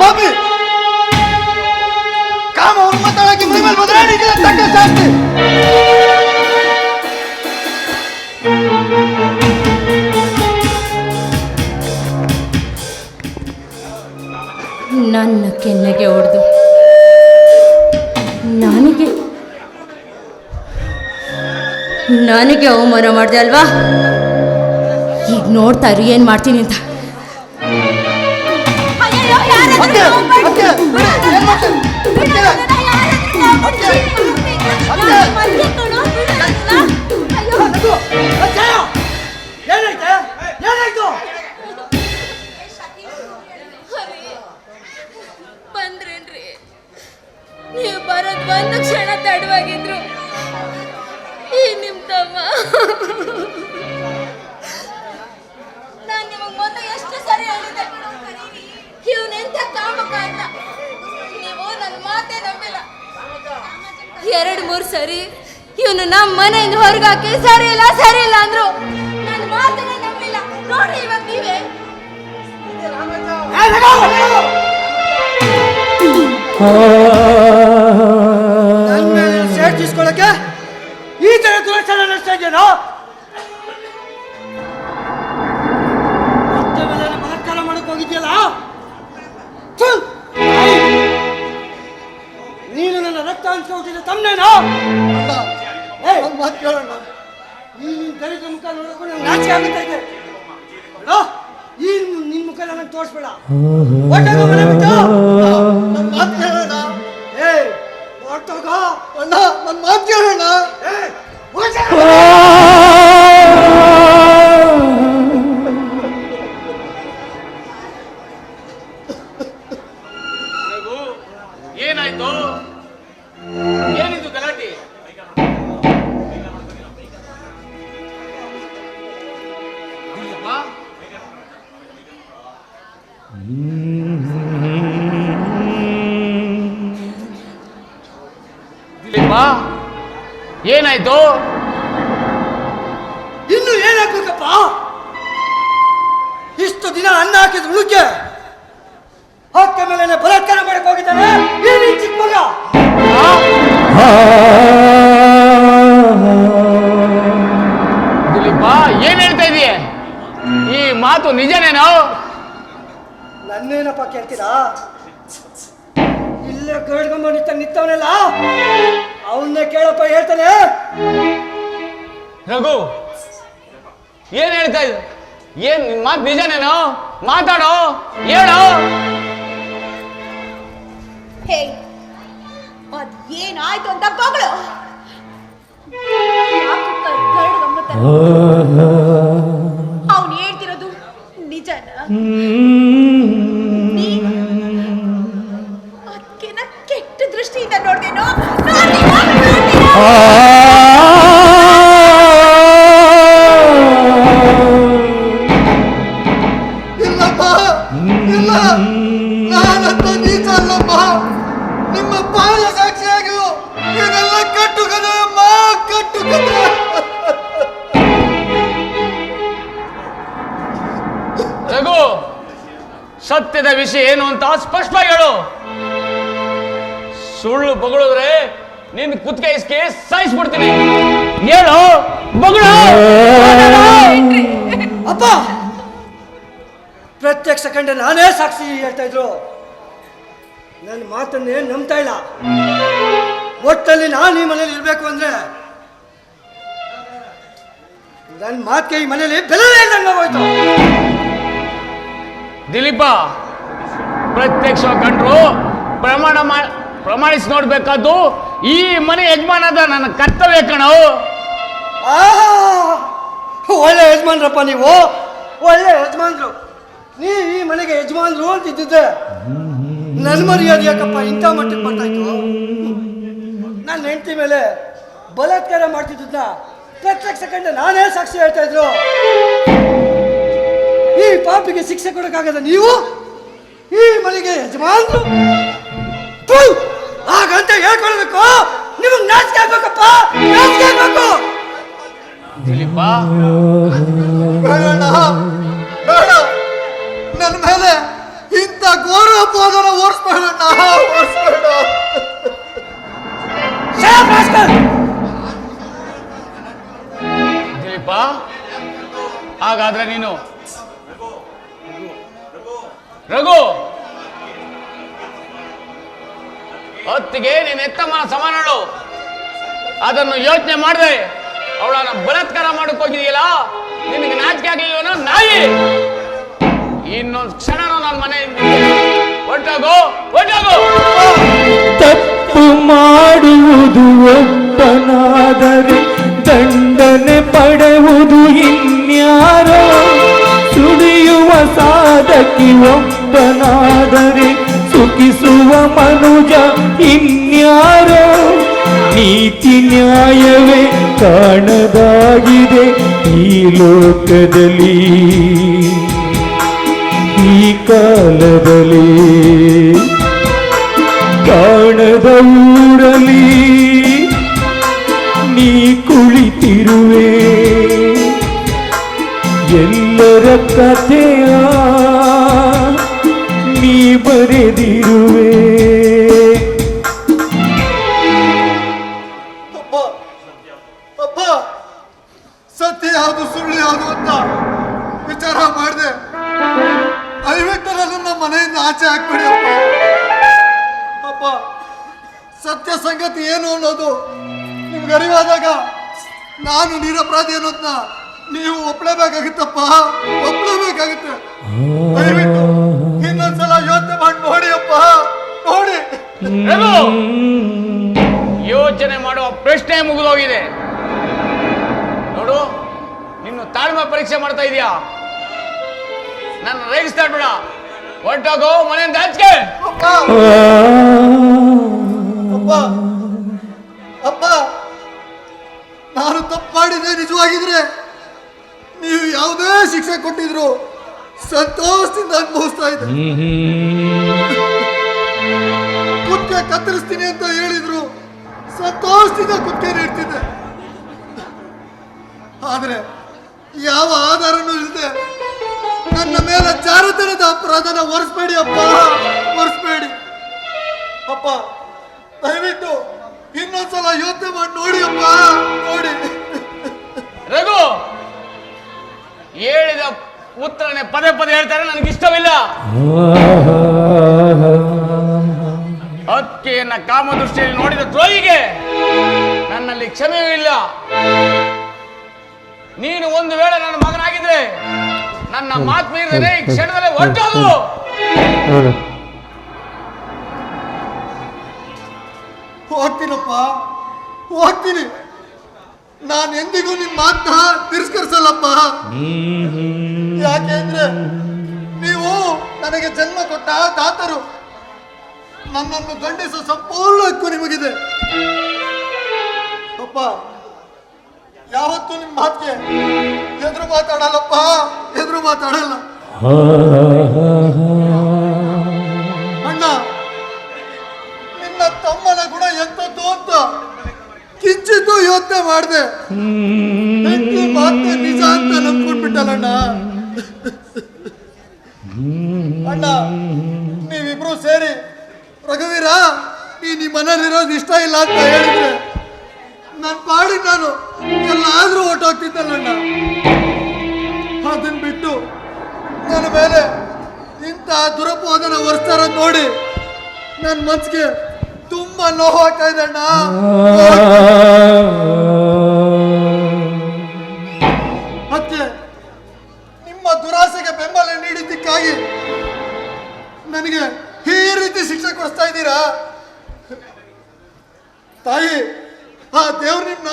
ಪಾಪಿ ಕಾಮ ಉನ್ಮತ್ತವಾಗಿ ಮೈ ಮೇಲೆ ಬದಲಾವಣೆ ತಕ್ಕ ಸಾಕ್ತಿ ನನ್ನ ಕೆನ್ನೆಗೆ ಹೊಡೆದು. ನನಗೆ ನನಗೆ ಅವಮಾನ ಮಾಡಿದೆ ಅಲ್ವಾ? ಈಗ ನೋಡ್ತಾ ಏನು ಮಾಡ್ತೀನಿ ಅಂತ. Wonder. Wonder. ಎರಡು ಮೂರು ಸರಿ. ಇವನು ನಮ್ಮ ಮನೆಯಿಂದ ಹೊರಗಾಕಿ ಸರಿ ಇಲ್ಲ ಸರಿ ಇಲ್ಲ ಅಂದ್ರು. ನನ್ನ ಮಾತನ್ನೇ ನಂಬಿಲ್ಲ. ನೋಡ್ರಿ ಇವಾಗ ನೀವೇ. ಸೇಟ್ ಈ ತರ ದುರಕ್ಷಣ ನಡೆಸ್ತಾ ಇದ್ದೇನೋ ಹಂಚ್ಕೊ ಹುಟ್ಟಿದ ತಮ್ಮನೇನೋ ಮಾತು ಕೇಳೋಣ? ಈ ನಿನ್ನ ಮುಖ ನೋಡಕ್ಕೂ ನಂಗೆ ನಾಚಿಕೆ ಆಗುತ್ತಾ ಇದೆ? ನೋಡು, ಈ ನಿನ್ನ ಮುಖ ನನಗೆ ತೋರಿಸ್ಬೇಡ. ಹೊರ್ಟೋಗು ಮನೆ ಬಿಟ್ಟು ಮಾತು ಕೇಳೋಣ? ಏ ಹೊರ್ಟೋಗೋ ಅಣ್ಣ ನನ್ನ ಮಾತು ಕೇಳೋಣ? ಏ. ಏನಾಯ್ತು? ಇನ್ನು ಏನಾಗ್ಬೇಕಪ್ಪ? ಇಷ್ಟು ದಿನ ಅನ್ನ ಹಾಕಿದ ಉಳುಕೆ ಹೊತ್ತ ಮೇಲೆ ಬಲಾತ್ಕಾರ ಮಾಡಕ್ ಹೋಗಿದ್ದಾನೆ? ನಿನ್ ಚಿಕ್ಕ ಮಗ? ದಿಲೀಪ ಏನ್ ಹೇಳ್ತಾ ಇದೀಯ? ಈ ಮಾತು ನಿಜನೇನೋ? ನನ್ನೇನಪ್ಪ ಕೇಳ್ತೀರಾ? ಇಲ್ಲೇ ಗರ್ಡ್ಗೊಂಬ ನಿಂತ ನಿಂತವನೆಲ್ಲ? ಅವನ್ನೇ ಕೇಳಪ್ಪ ಹೇಳ್ತಾನೆ. ರಘು ಏನ್ ಹೇಳ್ತಾ ಇದ್ದ? ಏನ್ ನಿನ್ ಮಾತು ನಿಜನೇನೋ? ಮಾತಾಡೋ? ಹೇಳೋ? ಹೇ ಅದ್ ಏನಾಯ್ತು ಅಂತ ಬಗಳು. ಅವನು ಹೇಳ್ತಿರೋದು ನಿಜನ? ಸುಳ್ಳು ಬಗಳಿದ್ರೆ ನಿನ್ ಕುತ್ಕೆ ಇಸ್ಕೆ ಸಾಯಿಸ್ಬಿಡ್ತೀನಿ. ಹೇಳು ಬಗಳು! ಅಪ್ಪ! ಪ್ರತ್ಯಕ್ಷ ಕಂಡ ನಾನೇ ಸಾಕ್ಷಿ ಹೇಳ್ತಾ ಇದ್ರು. ನನ್ನ ಮಾತನ್ನೇ ನಂಬ್ತಾ ಇಲ್ಲ. ಒಟ್ಟಲ್ಲಿ ನಾನು ಈ ಮನೇಲಿ ಇರ್ಬೇಕು ಅಂದ್ರೆ ನನ್ನ ಮಾತಿಗೆ ಈ ಮನೇಲಿ ಬೆಲೆ ಇಲ್ದಂಗೆ ಹೋಯ್ತು. ದಿಲೀಪ ಪ್ರತ್ಯಕ್ಷ ಕಂಡ್ರು ಪ್ರಮಾಣ ಮಾ- ಪ್ರಮಾಣಿಸಿ ನೋಡ್ಬೇಕಾದ್ದು ಈ ಮನೆ ಯಜಮಾನದ ನನ್ನ ಕರ್ತವ್ಯ ಕಣೋ. ಆಹಾ! ಒಳ್ಳೆ ಯಜಮಾನ್ರಪ್ಪ ನೀವು. ಒಳ್ಳೆ ಯಜಮಾನ್ರು. ನೀ ಈ ಮನೆಗೆ ಯಜಮಾನ್ರು ಅಂತಿದ್ದಿದ್ದೆ. ನನ್ನ ಮರ್ಯಾದೆ ಯಾಕಪ್ಪ ಇಂಥ ಮಟ್ಟಕ್ಕೆ ಬರ್ತಾಯ್ತು? ನನ್ನ ಹೆಂಡತಿ ಮೇಲೆ ಬಲಾತ್ಕಾರ ಮಾಡ್ತಿದ್ದನ್ನ ಪ್ರತ್ಯಕ್ಷ ಕಂಡ ನಾನೇ ಸಾಕ್ಷಿ ಹೇಳ್ತಾ ಇದ್ರು. ಈ ಪಾಪಿಗೆ ಶಿಕ್ಷೆ ಕೊಡಕ್ಕಾಗದ ನೀವು? ಈ ಮನೆಗೆ ಯಜಮಾನ್ರು! ಹಾಗಂತ ಹೇಳ್ಕೊಳ್ಬೇಕು? ನಿಮಗ್ ನಾಚಿಕೆ ಆಗ್ಬೇಕಪ್ಪ? ನಾಚಿಕೆ ಆಗ್ಬೇಕು? ದಿಲೀಪ. ಬೇಡ ಬೇಡ. ನನ್ನ ಮೇಲೆ ಇಂಥ ಘೋರ ಅಪವಾದನ ಓಡಿಸ್ಬೇಡಣ್ಣ ಓಡಿಸ್ಬೇಡ. ದಿಲೀಪ ಹಾಗಾದ್ರೆ ನೀನು ಹೊತ್ತಿಗೆ ನೀನು ಎತ್ತಮ್ಮನ ಸಮಾನಳು ಅದನ್ನು ಯೋಚನೆ ಮಾಡಿದೆ, ಅವಳನ್ನ ಬಲಾತ್ಕಾರ ಮಾಡಕ್ ಹೋಗಿದೆಯಲ್ಲ? ನಿನಗೆ ನಾಚಿಕೆ ಆಗಲಿಲ್ಲ ನಾಯಿ? ಇನ್ನೊಂದು ಕ್ಷಣ ನನ್ನ ಮನೆಯಿಂದ ಹೊಟ್ಟೋಗು ಹೊಟ್ಟೋಗು ತಪ್ಪು ಮಾಡುವುದು ಒಪ್ಪನಾದರೆ ದಂಡನೆ ಪಡೆಯುವುದು ಇನ್ಯಾರೋ? ಸುಡಿಯುವ ಸಾಧಕಿ ಒಬ್ಬನಾದರೆ ಸುಖಿಸುವ ಮನುಜ ಇನ್ಯಾರೋ? ನೀತಿ ನ್ಯಾಯವೇ ಕಾಣದಾಗಿದೆ ಈ ಲೋಕದಲ್ಲಿ. ಈ ಕಾಲದಲ್ಲಿ ಕಾಣದ ನೀ ಕುಳಿತಿರುವೆ. ಎಲ್ಲರ ಕಥೆಯ ಬರೆದಿರುವೆ ಅಪ್ಪ ಸತ್ಯ ಯಾವುದು ಸುಳ್ಳು ಯಾವುದು ಅಂತ ವಿಚಾರ ಮಾಡಿದೆ. ದಯವಿಟ್ಟು ನನ್ನ ಮನೆಯಿಂದ ಆಚೆ ಹಾಕ್ಬಿಡಿ ಅಪ್ಪ. ಅಪ್ಪ ಸತ್ಯ ಸಂಗತಿ ಏನು ಅನ್ನೋದು ನಿಮ್ಗೆ ಅರಿವಾದಾಗ ನಾನು ನಿರಪರಾಧಿ ಅನ್ನೋದನ್ನ ನೀವು ಒಪ್ಲೇಬೇಕಾಗಿತ್ತಪ್ಪ. ಒಪ್ಲೇಬೇಕಾಗುತ್ತೆ. ದಯವಿಟ್ಟು ಯೋಚನೆ ಮಾಡುವ ಪ್ರಶ್ನೆ ಮುಗಿದೋಗಿದೆ. ನೋಡು ನಿನ್ನ ತಾಳ್ಮೆ ಪರೀಕ್ಷೆ ಮಾಡ್ತಾ ಇದೀಯಾ? ನನ್ನ ರೇಗಿಸ್ತಾ ಬಿಡ ಹೊಟ್ಟೋಗು ಮನೆಯಿಂದ ಆಚೆ ಅಪ್ಪ ಅಪ್ಪ ಅಪ್ಪ ನಾನು ತಪ್ಪು ನಿಜವಾಗಿದ್ರೆ ನೀವು ಯಾವುದೇ ಶಿಕ್ಷೆ ಕೊಟ್ಟಿದ್ರು ಸಂತೋಷದಿಂದ ಅನುಭವಿಸ್ತಾ ಇದ್ದೆ. ಕುಕ್ಕೆ ಕತ್ತರಿಸ್ತೀನಿ ಅಂತ ಹೇಳಿದ್ರು. ಸಂತೋಷದಿಂದ ಕುಕ್ಕೆ ನೀಡ್ತಿದ್ದೆ ಆದ್ರೆ ಯಾವ ಆಧಾರನೂ ಇಲ್ಲದೆ ನನ್ನ ಮೇಲೆ ಚಾರತನದ ಅಪರಾಧನ ಒರೆಸ್ಬೇಡಿ ಅಪ್ಪ ಒರೆಸ್ಬೇಡಿ. ಅಪ್ಪ ದಯವಿಟ್ಟು ಇನ್ನೊಂದ್ಸಲ ಯೋಚನೆ ಮಾಡಿ ನೋಡಿ ಅಪ್ಪ ನೋಡಿ. ರಘು ಹೇಳಿದ ಉತ್ತರನೆ ಪದೇ ಪದೇ ಹೇಳ್ತಾರೆ ನನಗೆ ಹಕ್ಕಿಯನ್ನ ಕಾಮದೃಷ್ಟಿಯಲ್ಲಿ ನೋಡಿದ ದ್ರೋಹಿಗೆ ನನ್ನಲ್ಲಿ ಕ್ಷಮೆಯೂ ಇಲ್ಲ. ನೀನು ಒಂದು ವೇಳೆ ನನ್ನ ಮಗನಾಗಿದ್ರೆ ನನ್ನ ಮಾತು ಮೀರಿದರೆ ಈ ಕ್ಷಣದಲ್ಲೇ ಹೊರಟೋದು ಹೋಗ್ತೀನಪ್ಪ. ಹೋಗ್ತೀನಿ. ನಾನು ಎಂದಿಗೂ ನಿಮ್ಮ ಮಾತನ್ನ ತಿರಸ್ಕರಿಸಲ್ಲಪ್ಪ. ಯಾಕೆಂದ್ರೆ ನೀವು ನನಗೆ ಜನ್ಮ ಕೊಟ್ಟ ದಾತರು. ನನ್ನನ್ನು ಖಂಡಿಸುವ ಸಂಪೂರ್ಣ ಹಕ್ಕು ನಿಮಗಿದೆ. ಅಪ್ಪ ಯಾವತ್ತೂ ನಿಮ್ಮ ಮಾತಿಗೆ ಎದುರು ಮಾತಾಡಲ್ಲಪ್ಪ ಎದುರು ಮಾತಾಡಲ್ಲ. ಅಣ್ಣ ನಿನ್ನ ತಮ್ಮನ ಗುಣ ಎಂತದ್ದು ಅಂತ ಕಿಂಚಿತ್ತು ಯೋಚನೆ ಮಾಡಿದೆ. ಮಾತು ಮಾತೆ ನಿಜ ಅಂತ ನಂಬ್ಕೊಂಡ್ಬಿಟ್ಟಲ್ಲಣ್ಣ ಅಣ್ಣ ನೀವಿಬ್ರು ಸೇರಿ ರಘುವೀರ ಈ ನಿಮ್ಮ ಮನೇಲಿರೋದು ಇಷ್ಟ ಇಲ್ಲ ಅಂತ ಹೇಳಿದ್ರೆ ನನ್ನ ಪಾಡಿ ನಾನು ಎಲ್ಲಾದ್ರೂ ಹೊಟ್ಟೋಗ್ತಿದ್ದಲ್ಲಣ್ಣ ಅದನ್ನ ಬಿಟ್ಟು ನನ್ನ ಮೇಲೆ ಇಂಥ ದುರಪವಾದನ ಒರೆಸ್ತಾರ ನೋಡಿ ನನ್ನ ಮನ್ಸಿಗೆ ತುಂಬಾ ಆಗ್ತಾ ಇದೆ ಅಣ್ಣ. ಮತ್ತೆ ನಿಮ್ಮ ದುರಾಸೆಗೆ ಬೆಂಬಲ ನೀಡಿದ್ದಕ್ಕಾಗಿ ನನಗೆ ಈ ರೀತಿ ಶಿಕ್ಷೆ ಕೊಡಿಸ್ತಾ ಇದ್ದೀರಾ? ತಾಯಿ, ಆ ದೇವ್ರ ನಿನ್ನ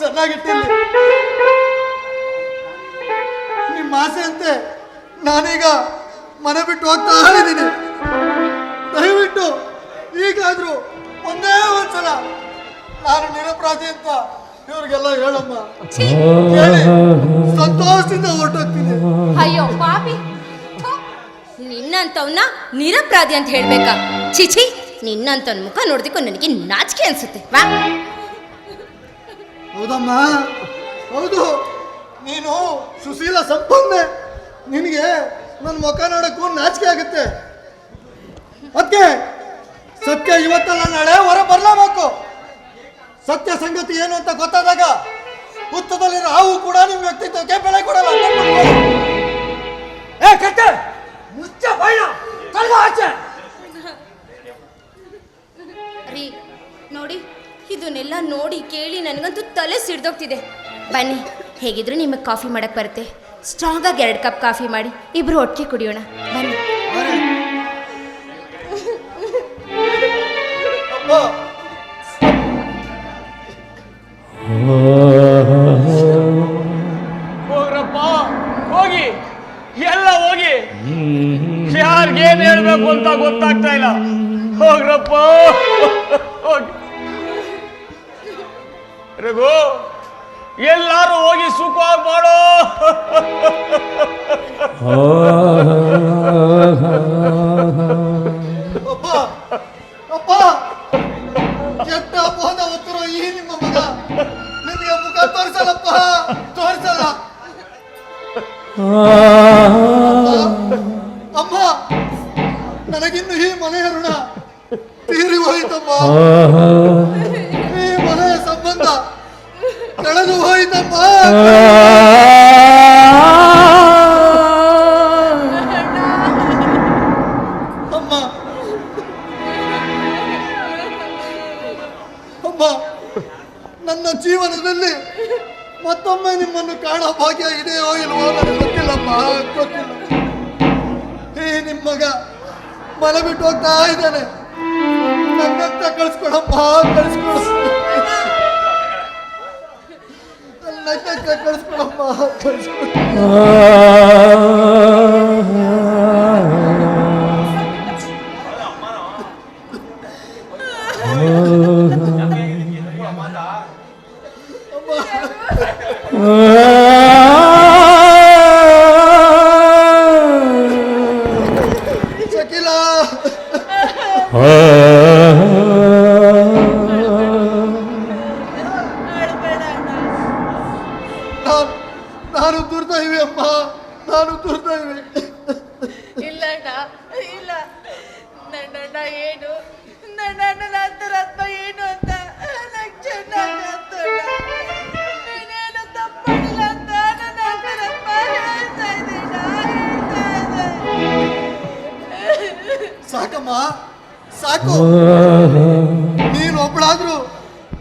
ಚೆನ್ನಾಗಿಟ್ಟಿಲ್ಲ. ನಿಮ್ಮ ಆಸೆಯಂತೆ ನಾನೀಗ ಮನೆ ಬಿಟ್ಟು ಹೋಗ್ತಾ ಇದ್ದೀನಿ. ದಯವಿಟ್ಟು ಈಗಾದ್ರೂ ಒಂದೇ ಒಂದ್ಸಲ ನಾನು ನಿರಪರಾಧಿ ಅಂತ ಇವ್ರಿಗೆಲ್ಲ ಹೇಳಮ್ಮ. ಹೇಳಿ ಸಂತೋಷದಿಂದ ಹೊರಟೋಗ್ತೀನಿ. ಅಯ್ಯೋ, ಪಾಪಿ. ನಿನ್ನಂತವನ್ನ ನಿನ್ನಂತವ್ನ ನಿರಪರಾಧಿ ಅಂತ ಹೇಳ್ಬೇಕಾ? ಚಿಚಿ ನಿನ್ನಂತವನ ಮುಖ ನೋಡ್ದಿಕ್ಕೂ ನನಗೆ ನಾಚಿಕೆ ಅನ್ಸುತ್ತೆ. ವಾ. ಹೌದಮ್ಮ. ಹೌದು. ನೀನು ಸುಶೀಲ ಸಂಪನ್ನೆ ನಿನಗೆ ನನ್ನ ಮುಖ ನೋಡಕ್ಕೂ ನಾಚಿಕೆ ಆಗುತ್ತೆ. ಇವತ್ತಲ್ಲ, ನಾಳೆ ಹೊರ ಬರಲೇಬೇಕು. ಸತ್ಯ ಸಂಗತಿ ಏನು ಅಂತ ಗೊತ್ತಾದಾಗ ಹುತ್ತದಲ್ಲಿರೋ ಹಾವು ಕೂಡ ನಿಮ್ಮ ವ್ಯಕ್ತಿತ್ವಕ್ಕೆ ಬೆಲೆ ಕೊಡಲ್ಲ. ಏ ಕಟ್ಟೆ ಮುಚ್ಚ ಬಾಯ ತೊಲಗ ಆಚೆ. ಇದನ್ನೆಲ್ಲ ನೋಡಿ ಕೇಳಿ ನನಗಂತೂ ತಲೆ ಸಿಡ್ದೋಗ್ತಿದೆ. ಬನ್ನಿ, ಹೇಗಿದ್ರು ನಿಮಗೆ ಕಾಫಿ ಮಾಡಕ್ಕೆ ಬರುತ್ತೆ. ಸ್ಟ್ರಾಂಗಾಗಿ ಎರಡು ಕಪ್ ಕಾಫಿ ಮಾಡಿ ಇಬ್ಬರು ಒಟ್ಟಿಗೆ ಕುಡಿಯೋಣ. ಬನ್ನಿ. ರಘು, ಎಲ್ಲಾರು ಹೋಗಿ ಸುಖವಾಗಿ ಮಾಡೋ. ಅಪ್ಪ ಅಪ್ಪ. ಈ ನಿಮ್ಮ ಮಗ. ತೋರಿಸಲ್ಲ. ಅಮ್ಮ ನನಗಿನ್ನು ಈ ಮನೆಯ ಋಣ ತೀರಿ ಹೋಯಿತಮ್ಮ ಕಳೆದು ಹೋಯ್ತಪ್ಪ. ಅಮ್ಮ. ಅಮ್ಮ, ನನ್ನ ಜೀವನದಲ್ಲಿ ಮತ್ತೊಮ್ಮೆ ನಿಮ್ಮನ್ನು ಕಾಣೋ ಭಾಗ್ಯ ಇದೆಯೋ ಇಲ್ವೋ ನನಗೆ ಗೊತ್ತಿಲ್ಲಮ್ಮ ಗೊತ್ತಿಲ್ಲ. ಈ ನಿಮ್ಮ ಮಗ ಬಿಟ್ಟು ಹೋಗ್ತಾ ಇದ್ದಾನೆ. ನನ್ನಂತ ಕಳಿಸ್ಕೊಡಮ್ಮ ಕಳಿಸ್ಕೊಡು. ನನ್ನಂತ ಕಳಿಸ್ಕೊಡಮ್ಮ ಇಲ್ಲ ಅಣ್ಣ ಇಲ್ಲ. ಏನು? ನನ್ನ ಅಣ್ಣನ ಅಂತರಾತ್ಮ ಏನು ಅಂತ? ನಂಗೆ ಚೆನ್ನಾಗಿ ಗೊತ್ತಣ್ಣ ನೀನೇನು ತಪ್ಪು ಅಂತ ನನ್ನ ಅಂತರಾತ್ಮ ಹೇಳ್ತಾ ಇದೆ ಅಣ್ಣ, ಹೇಳ್ತಾ ಇದೆ. ಸಾಕಮ್ಮ ಸಾಕು. ನೀನು ಒಬ್ಬಳಾದ್ರೂ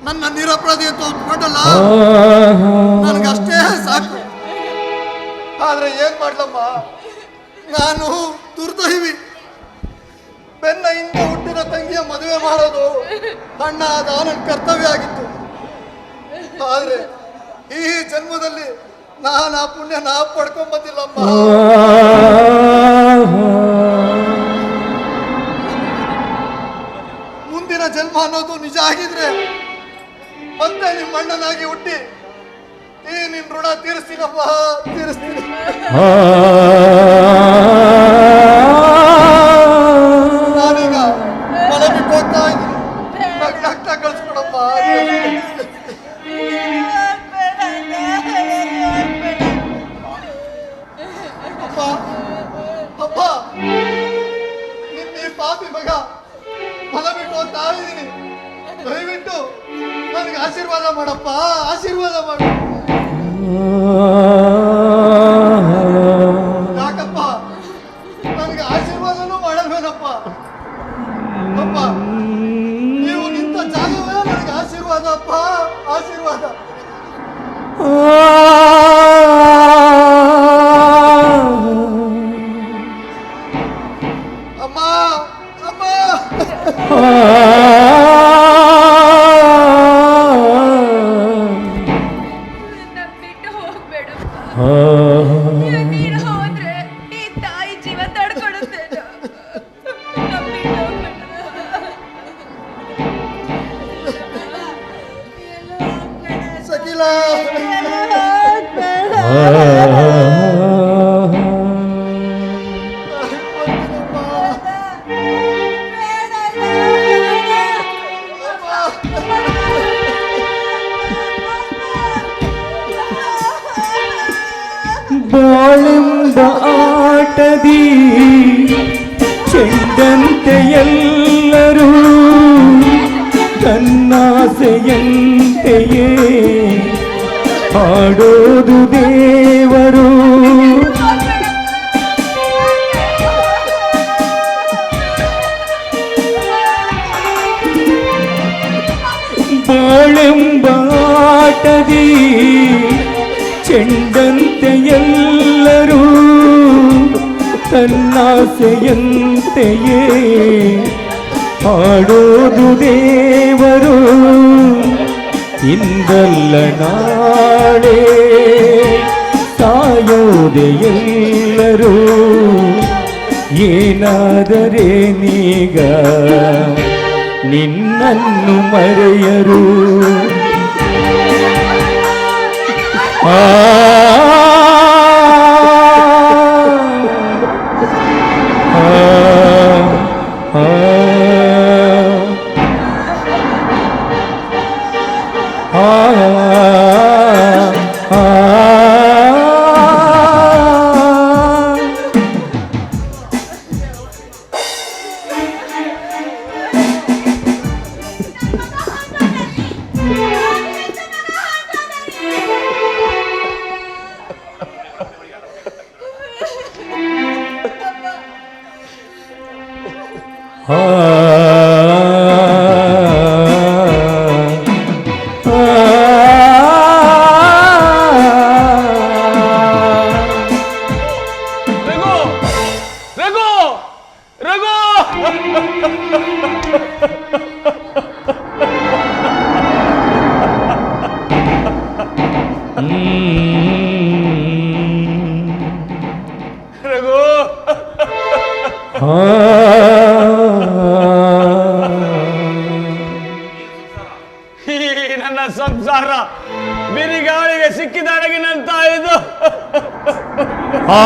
ನನ್ನ ನಿರಪರಾಧಿ ಅಂತ ಒಪ್ಕೊಂಡಲ್ಲ ನನಗಷ್ಟೇ ಸಾಕು. ಆದ್ರೆ ಏನ್ ಮಾಡ್ಲಮ್ಮ? ನಾನು ದುರ್ದೈವಿ ಬೆನ್ನ ಹಿಂದೆ ಹುಟ್ಟಿದ ತಂಗಿಯ ಮದುವೆ ಮಾಡೋದು ಅಣ್ಣ ಆದ ನನ್ನ ಕರ್ತವ್ಯ ಆಗಿತ್ತು. ಆದ್ರೆ ಈ ಜನ್ಮದಲ್ಲಿ ನಾನು ಆ ಪುಣ್ಯ ನಾ ಪಡ್ಕೊಂಡ್ ಬಂದಿಲ್ಲಮ್ಮ. ಮುಂದಿನ ಜನ್ಮ ಅನ್ನೋದು ನಿಜ ಆಗಿದ್ರೆ ಮತ್ತೆ ನಿಮ್ಮ ಅಣ್ಣನಾಗಿ ಹುಟ್ಟಿ ಈ ನಿನ್ ಋಣ ತೀರಿಸ್ತೀನಪ್ಪ? ತೀರಿಸ್ತೀನಿ. ನನಗೆ ಆಶೀರ್ವಾದ ಅಪ್ಪ ಆಶೀರ್ವಾದ ಅಮ್ಮ 好好好好好 ತನ್ನಾಸೆಯಂತೆಯೇ ಹಾಡೋದು ದೇವರು ಇಂದಲ್ಲ ನಾಳೆ ಸಾಯೋದೆ ಎಲ್ಲರೂ ಏನಾದರೇನೀಗ ನಿನ್ನನ್ನು ಮರೆಯರು ಆ ಆ ರಘು. ನನ್ನ ಸಂಸಾರ ಬಿರಿಗಾಳಿಗೆ ಸಿಕ್ಕಿದಾಡಗಿನಂತ ಇದು. ಆ.